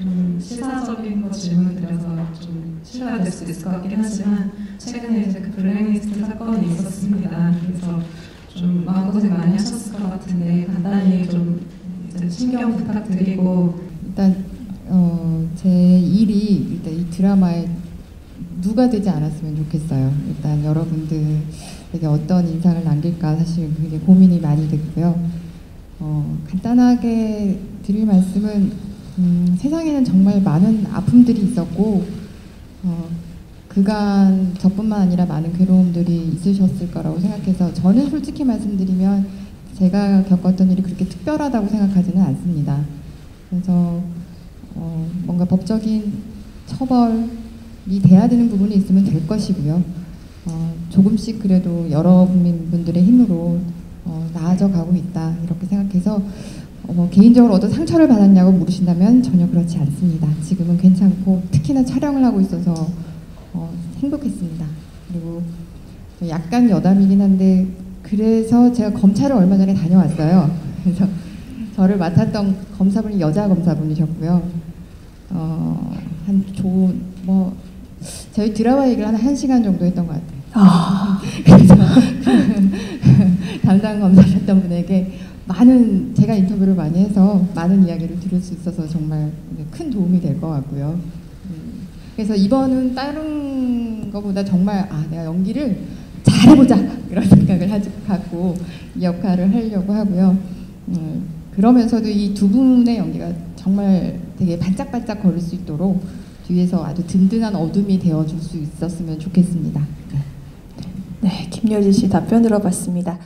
음, 시사적인 거 질문을 드려서 좀 실례가 될 수도 있을 것 같긴 하지만 최근에 이제 그 블랙리스트 사건이 있었습니다. 그래서 좀 마음고생 많이 하셨을 것 같은데 간단히 좀 신경 부탁드리고 일단 어, 제 일이 일단 이 드라마에 누가 되지 않았으면 좋겠어요. 일단 여러분들에게 어떤 인상을 남길까 사실 굉장히 고민이 많이 됐고요. 어, 간단하게 드릴 말씀은 음, 세상에는 정말 많은 아픔들이 있었고 어, 그간 저뿐만 아니라 많은 괴로움들이 있으셨을 거라고 생각해서 저는 솔직히 말씀드리면 제가 겪었던 일이 그렇게 특별하다고 생각하지는 않습니다. 그래서 어, 뭔가 법적인 처벌이 돼야 되는 부분이 있으면 될 것이고요. 어, 조금씩 그래도 여러분들의 힘으로 어, 나아져 가고 있다 이렇게 생각해서 어, 뭐 개인적으로 어떤 상처를 받았냐고 물으신다면 전혀 그렇지 않습니다. 지금은 괜찮고 특히나 촬영을 하고 있어서 어, 행복했습니다. 그리고 약간 여담이긴 한데 그래서 제가 검찰을 얼마 전에 다녀왔어요. 그래서 저를 맡았던 검사분이 여자 검사분이셨고요. 어, 한 좋은 뭐 저희 드라마 얘기를 한 1시간 정도 했던 것 같아요. 아, 그래서 검사셨던 분에게 많은 제가 인터뷰를 많이 해서 많은 이야기를 들을 수 있어서 정말 큰 도움이 될 것 같고요. 음, 그래서 이번은 다른 것보다 정말 아 내가 연기를 잘해보자 이런 생각을 하지 갖고 이 역할을 하려고 하고요. 음, 그러면서도 이 두 분의 연기가 정말 되게 반짝반짝 거릴 수 있도록 뒤에서 아주 든든한 어둠이 되어줄 수 있었으면 좋겠습니다. 김여진 씨 답변 들어봤습니다.